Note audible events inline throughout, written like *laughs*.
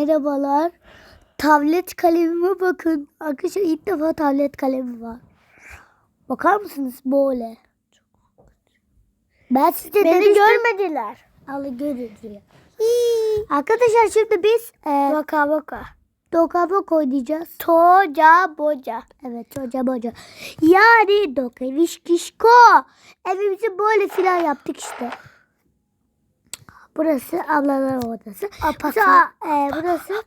Merhabalar. Tablet kalemime bakın. Arkadaşlar ilk defa tablet kalemi var. Bakar mısınız böyle? Ben size Beni demiştim. görmediler. Al görün diye. Arkadaşlar şimdi biz e, Baka baka. Doka Boka oynayacağız. Toca boca. Evet çocuğa boca. Yani Doka Vişkişko. Evimizi böyle filan yaptık işte. Burası ablalar odası. Burası, e, burası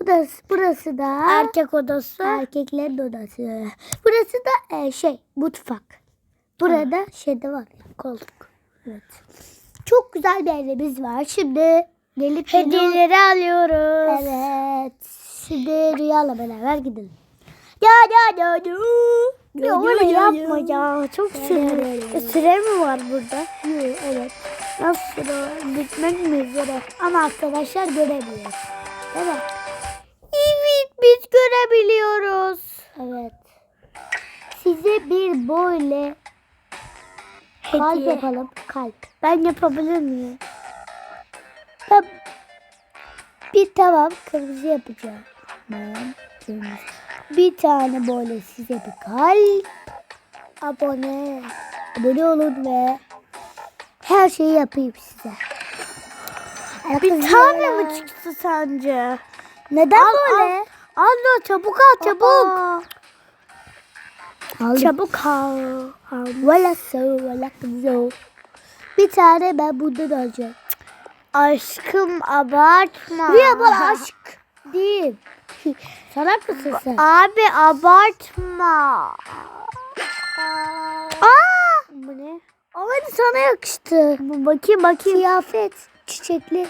Burası, burası da Erkek odası. erkeklerin odası. Burası da e, şey mutfak. Burada şey de var ya, koltuk. Evet. Çok güzel bir evimiz var. Şimdi gelip Hediyeleri alıyoruz. Evet. Şimdi Rüya'la beraber gidelim. Ya ya ya ya. Ya öyle yapma ya. Çok süre. E, süre mi var burada? Yok, Evet. Nasıl var? Bitmek mi üzere? Ama arkadaşlar göremiyoruz. Değil mi? Evet biz görebiliyoruz. Evet. Size bir böyle kalp Hediye. yapalım. Kalp. Ben yapabilir miyim? Ben bir tamam kırmızı yapacağım. Ben kırmızı. Bir tane böyle size bir kalp. Abone. Abone olun ve her şeyi yapayım size. Bir tane mi çıktı sence? Neden Al, böyle? Al çabuk al çabuk. Aa. Aldım. Çabuk al. al. Valla so, valla kızı. Bir tane ben bundan alacağım. Aşkım abartma. Rüya bu aşk değil. *laughs* Salak mısın sen? Abi abartma. Aa! Bu ne? Ama sana yakıştı. Bu bakayım bakayım. Kıyafet, çiçekli.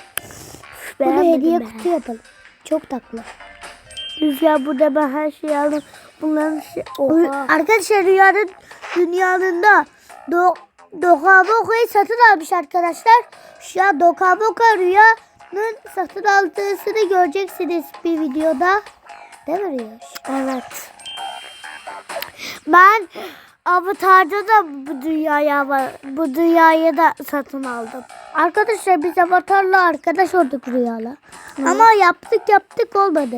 Bunu hediye ben. kutu yapalım. Çok tatlı. Rüzgar burada ben her şeyi aldım. Bunların şey... Oha. Arkadaşlar rüyanın dünyanın da do, Doka Boka'yı satın almış arkadaşlar. Şu an Doka Boka rüyanın satın aldığını göreceksiniz bir videoda. Değil mi Rüya? Evet. Ben Avatar'da da bu dünyaya. Bu dünyayı da satın aldım. Arkadaşlar biz Avatar'la arkadaş olduk Rüya'la. Ama yaptık yaptık olmadı.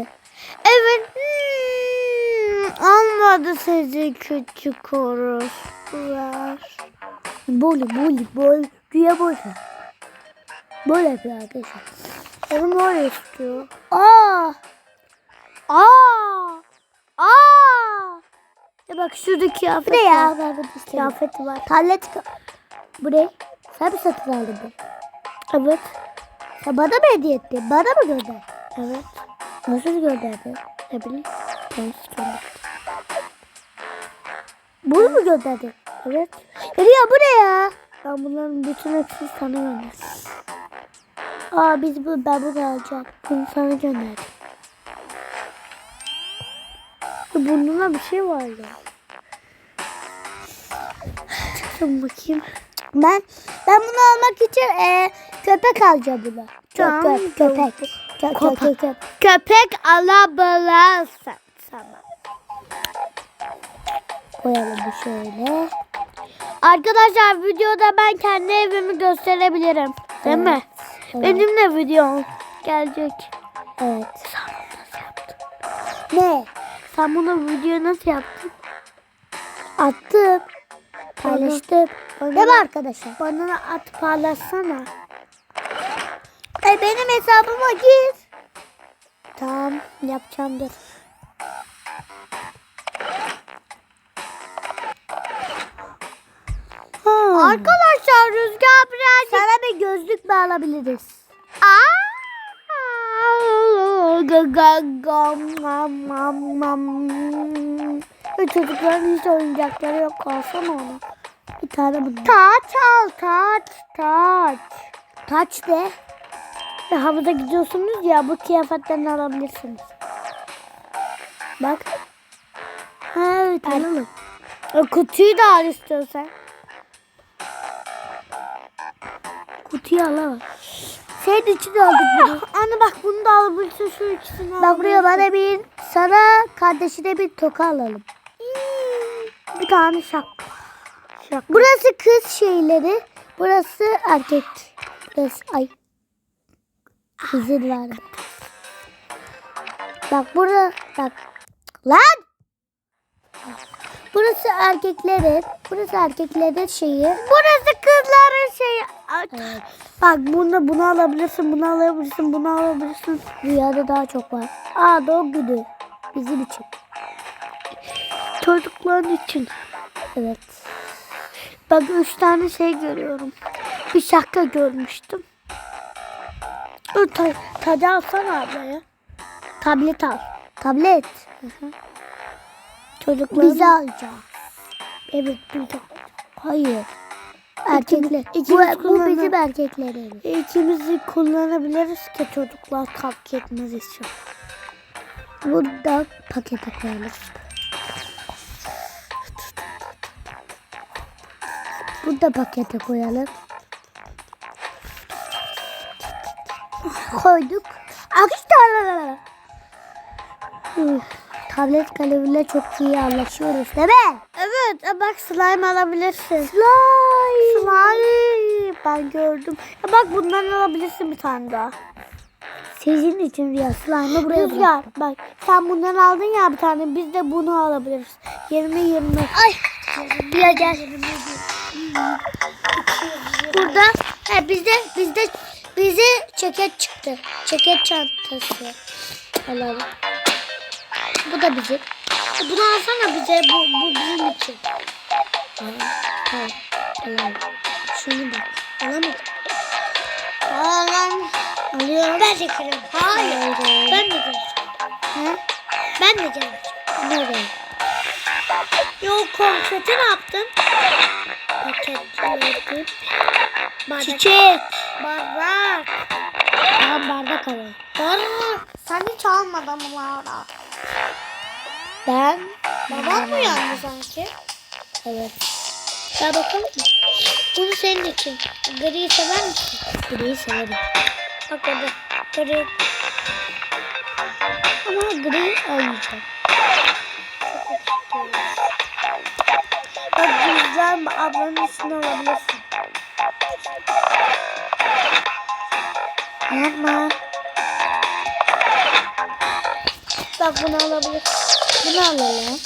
Evet. Hmm, olmadı sizi küçük orospular. Boli boli bol. Rüya böyle. Böyle yapıyor arkadaşlar. Canım öyle istiyor. Aa! Aa! Aa! Ya bak şurada kıyafet Bu ne ya? var. Ben bunu istemiyorum. Kıyafet var. Tablet. ka- Bu ne? Sen mi satın aldın bunu? Evet. Sen bana mı hediye ettin? Bana mı gönderdin? Evet. Nasıl gönderdin? Ne bileyim. Ben istiyorum. Bunu mu gönderdin? Evet. Rüya bu ne ya? Ben bunların bütün hepsini sana gönderdim. Aa biz bu ben bunu alacağım. Bunu sana gönderdim. Burnuna bir şey var ya. Çıksın bakayım. Ben ben bunu almak için e, köpek alacağım bunu. Tamam. Köpek, köpek. Kö, kö, kö, kö. Köpek alabilirsin sana. Koyalım bu şöyle. Arkadaşlar videoda ben kendi evimi gösterebilirim. Değil mi? Evet. Benim de videom gelecek. Evet. Sen nasıl yaptın? Ne? Sen bunu video nasıl yaptın? Attım. Paylaştım. Bana- Değil mi arkadaşlar? Bana at paylaşsana. E benim hesabıma gir. Tamam yapacağım dur. Arkadaşlar Rüzgar birazcık... Sana bir gözlük mü Çocukların hiç oyuncakları yok. Alsana onu. Bir tane bu. Taç al taç taç. Taç de. Ve havuza gidiyorsunuz ya bu kıyafetten alabilirsiniz. Bak. Ha evet alalım. E, kutuyu da al istiyorsan. Kutuyu alamam. Senin için aldık bunu. Anne bak bunu da alabilirsin şu ikisini Bak buraya bana bir sana kardeşine bir toka alalım. Bir tane şak. Şak. Burası kız şeyleri. Burası erkek. Burası ay. Kızın var. Bak burada bak. Lan! Burası erkeklerin, burası erkeklerin şeyi. Burası kızların şeyi. Evet. Bak bunu bunu alabilirsin, bunu alabilirsin, bunu alabilirsin. Rüyada daha çok var. Aa doğum günü. Bizim için. Çocukların için. Evet. Bak üç tane şey görüyorum. Bir şaka görmüştüm. Ta tacı alsana ablaya. Tablet al. Tablet. Çocuklar. Bize alacağız. Evet bize. Hayır. Erkekler. ikimiz bu, bu bizim erkeklerimiz. İkimizi kullanabiliriz ki çocuklar fark etmez için. Burada pakete koyalım. Burada pakete koyalım. Koyduk. Akışlar. Tablet kalemiyle çok iyi anlaşıyoruz değil mi? Evet e bak slime alabilirsin. Slime. Slime. Ben gördüm. Ya bak bundan alabilirsin bir tane daha. Sizin için Rüya slime'ı buraya Rüzgar bırak. bak sen bundan aldın ya bir tane biz de bunu alabiliriz. 20 20. Ay. Rüya gel. Burada he, bizde bizde bize ceket çıktı. Ceket çantası. Alalım. Bu da bizim. Bunu alsana bize bu, bu bizim için. Tamam. Alalım. Şunu bak. Alamadım. Alan. Alıyorum. Ben de kırarım. Hayır. Hayır. Ben de kırarım. He? Ben de kırarım. Nereye? Yok konfeti ne yaptın? Paketledim. Bardak. Çiçek. Bardak. Tamam bardak alalım. Bardak. Sen hiç almadın bunları. Ben. Baban mı yandı sanki? Evet. Ya bakalım mı? Bunu senin için. Griyi sever misin? Griyi severim. Bak orada. Gri. Ama gri almayacağım. Bak güzel ablanın üstüne alabilirsin. Yapma. Bak bunu alabilirsin. Bunu alalım.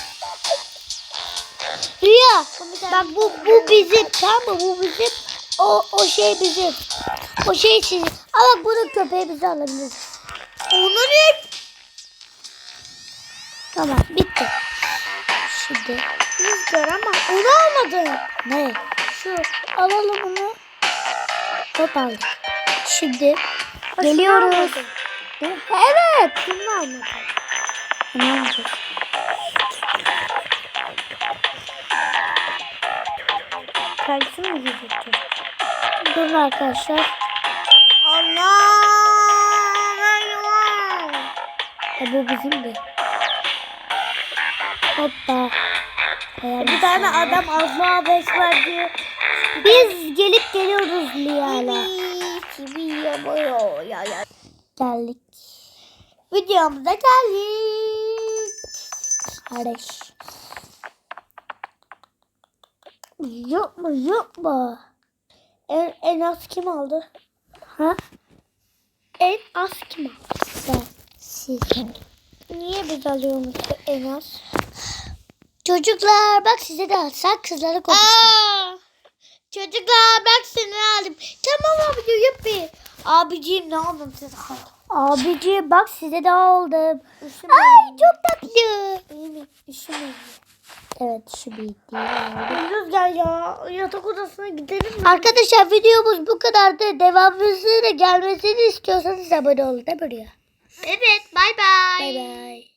Rüya. Bak bu bu bizim tamam mı? Bu bizim. O o şey bizim. O şey sizin. Ama bunun köpeği bize alabilir. Onu niye? Tamam bitti. Şimdi Rüzgar ama onu almadın. ne? Şu. Alalım onu. Top aldık. Şimdi geliyoruz. Evet. Şunu almadın. Ne yapacağız? Kendisi mi gidecek? Durun arkadaşlar. Allah! Eyvah! E, bu bizim de. Hoppa. Koyalım. Bir tane adam Allah beş verdi. Biz gelip geliyoruz Liya'yla. Kimi yapıyor ya ya. Geldik. Videomuza geldik. Kardeş. Yapma yapma. En, en az kim aldı? Ha? En az kim aldı? Ben. Siz. Niye biz alıyoruz en az? Çocuklar bak size de alsak kızlara konuştum. Çocuklar bak seni aldım. Tamam abi diyor yapayım. Abiciğim ne aldın siz aldın. Abici bak size de aldım. Üşüme. Ay çok tatlı. İyi mi? Üşüme. Evet şu bitti. Rüzgar ya yatak odasına gidelim mi? Arkadaşlar videomuz bu kadardı. Devamımızı da gelmesini istiyorsanız abone olun. Mi Rüya? Evet bay bay. Bay bay.